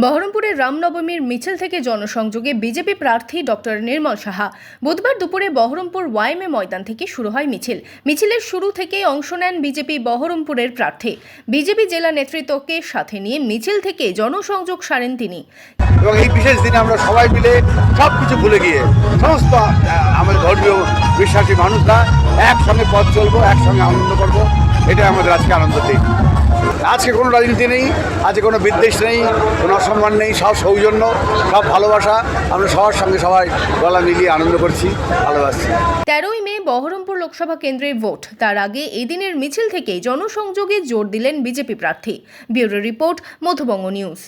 বহরমপুরের রামনবমীর মিছিল থেকে জনসংযোগে বিজেপি প্রার্থী ডক্টর নির্মল সাহা। বুধবার দুপুরে বহরমপুর ওয়াইমে ময়দান থেকে শুরু হয় মিছিল। মিছিলের শুরু থেকেই অংশ নেন বিজেপি বহরমপুরের প্রার্থী। বিজেপি জেলা নেতৃত্বকে সাথে নিয়ে মিছিল থেকে জনসংযোগ সারেন তিনি। এবং এই বিশেষ দিনে আমরা সবাই মিলে সব কিছু ভুলে গিয়ে সমস্ত আমাদের ধর্মীয় বিশ্বাসী মানুষরা একসঙ্গে পথ চলবো, একসঙ্গে আনন্দ করব। এটাই আমাদের আজকে আনন্দ দিন। আজকে কোনো রাজনীতি নেই, আজকে কোনো বিদ্বেষ নেই, কোনো অসম্মান নেই, সব সৌজন্য, সব ভালোবাসা। আমরা সবার সঙ্গে সবাই গলা মিলিয়ে আনন্দ করছি, ভালোবাসছি। তেরোই মে বহরমপুর লোকসভা কেন্দ্রের ভোট। তার আগে এদিনের মিছিল থেকে জনসংযোগে জোর দিলেন বিজেপি প্রার্থী। Bureau report Madhubanga news.